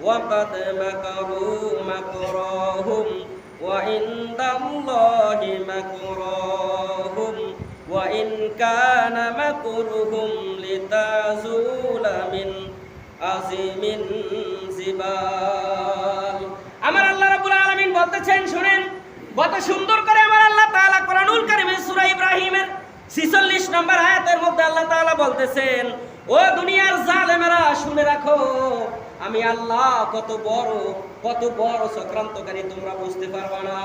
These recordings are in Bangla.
وقد مكروا مكرهم وعند الله مكرهم وإن كان مكرهم لتزول من عظيم جبال আমার আল্লাহ রাব্বুল আলামিন বলতেছেন শুনেন কত সুন্দর করে আমার আল্লাহ তাআলা কোরআনুল কারীমের সূরা ইব্রাহিমের 46 নম্বর আয়াতের মধ্যে আল্লাহ তাআলা বলতেছেন ও দুনিয়ার জালেমেরা শুনে রাখো আমি আল্লাহ কত বড় কত বড় চক্রান্তকারী তোমরা বুঝতে পারবা না।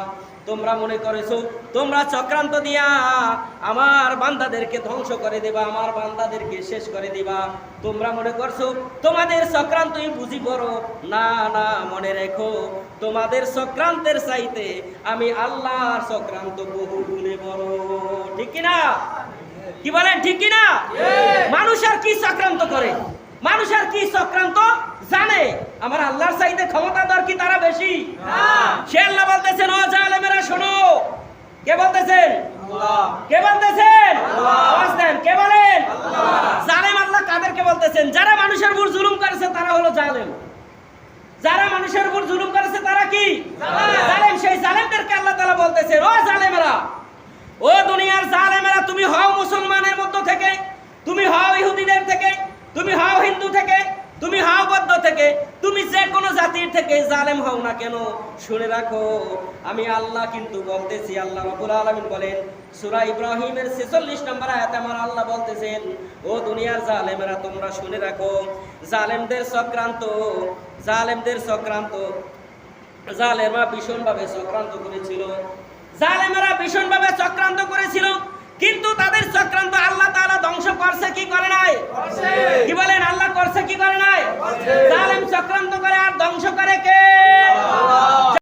তোমরা মনে করেছ তোমরা চক্রান্ত দিয়া আমার বান্দাদেরকে ধ্বংস করে দেবা আমার বান্দাদেরকে শেষ করে দিবা। তোমরা মনে করছ তোমাদের চক্রান্তই বুঝি বড়? না না মনে রেখো তোমাদের চক্রান্তের চাইতে আমি আল্লাহর চক্রান্ত বহু গুণে বড়। ঠিক কিনা? কি বলেন ঠিক কিনা? মানুষ আর কি চক্রান্ত করে? মানুষ আর কি চক্রান্ত? জানে। আমার আল্লাহর চাইতে ক্ষমতাধর কি তারা বেশি? সে আল্লাহ বলতেছেন ও জালেমেরা শোনো। কে বলতেছেন? কে বলতেছেন? আওয়াজ দেন কে বলেন? জালেম আল্লাহ কাদেরকে বলতেছেন? যারা মানুষের উপর জুলুম করেছে তারা হলো জালেম। যারা মানুষের উপর জুলুম করেছে তারা কি? জালেম। সেই জালেমদেরকে আল্লাহ তাআলা বলতেছেন ও জালেমেরা ও দুনিয়ার জালেমেরা তুমি হও মুসলমানের মধ্য থেকে তুমি হও ইহুদিদের থেকে তুমি হও হিন্দু থেকে তুমি হও বৌদ্ধ থেকে তুমি যে কোনো জাতির থেকে জালেম হও না কেন? শুনে রাখো আমি আল্লাহ কিন্তু বলতেছি আল্লাহ রাব্বুল আলামিন বলেন সূরা ইব্রাহিমের 46 নম্বর আয়াতে আমার আল্লাহ বলতেছেন ও দুনিয়ার জালেমেরা তোমরা শুনে রাখো জালেমদের চক্রান্ত জালেমদের চক্রান্ত জালেমা ভীষণভাবে চক্রান্ত করেছিল জালেমেরা ভীষণভাবে চক্রান্ত করেছিল কিন্তু তাদের চক্রান্ত আল্লাহ তাআলা ধ্বংস করছে কি করে নাই? কি বলেন আল্লাহ করছে কি করে নাই?